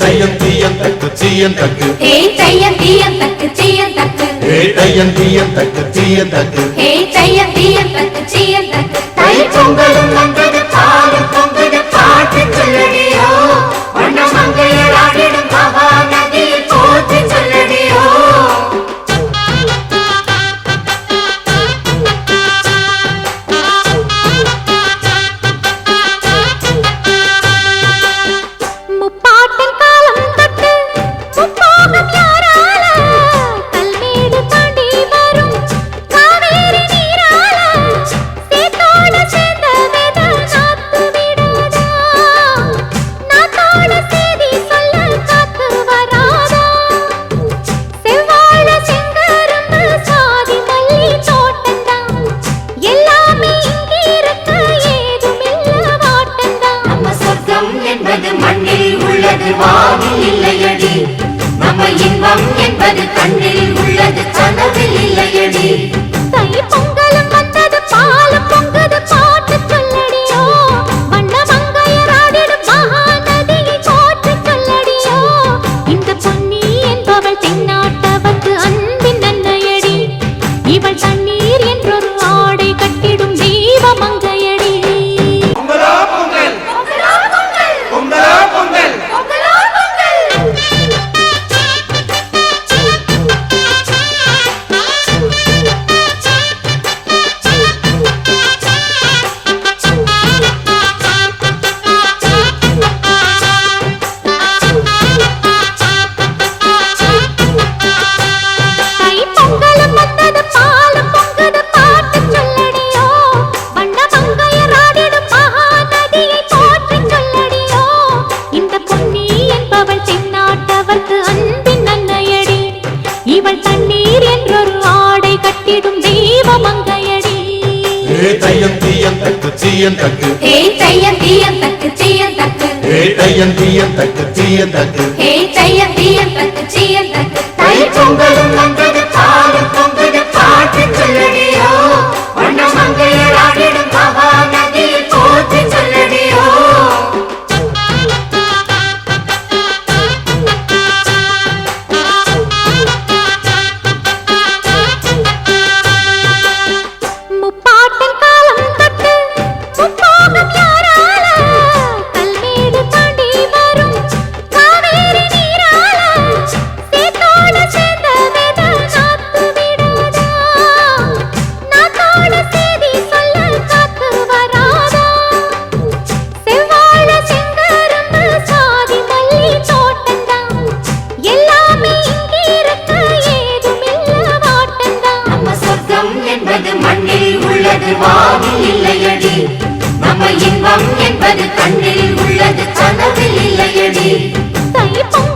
தையம் தீயம் தக்கு சீயம் தக்கு ஹே தையம் தீயம் தக்கு சீயம் தக்கு ஹே தையம் தீயம் தக்கு சீயம் தக்கு ஹே தையம் தீயம் தக்கு சீயம் இல்லையடி நம்ம இன்பம் என்பது கண்ணில் உள்ளது கனவில் இல்லையடி. தையம் தீயம் தக்கு சீயம் தக்கு ஹே தையம் தீயம் தக்கு சீயம் தக்கு ஹே தையம் தீயம் தக்கு சீயம் தக்கு ஹே தையம் இல்லையடி நம்ம இன்பம் என்பது கண்ணில் உள்ளது கனவில் இல்லையடி. தைப்பம்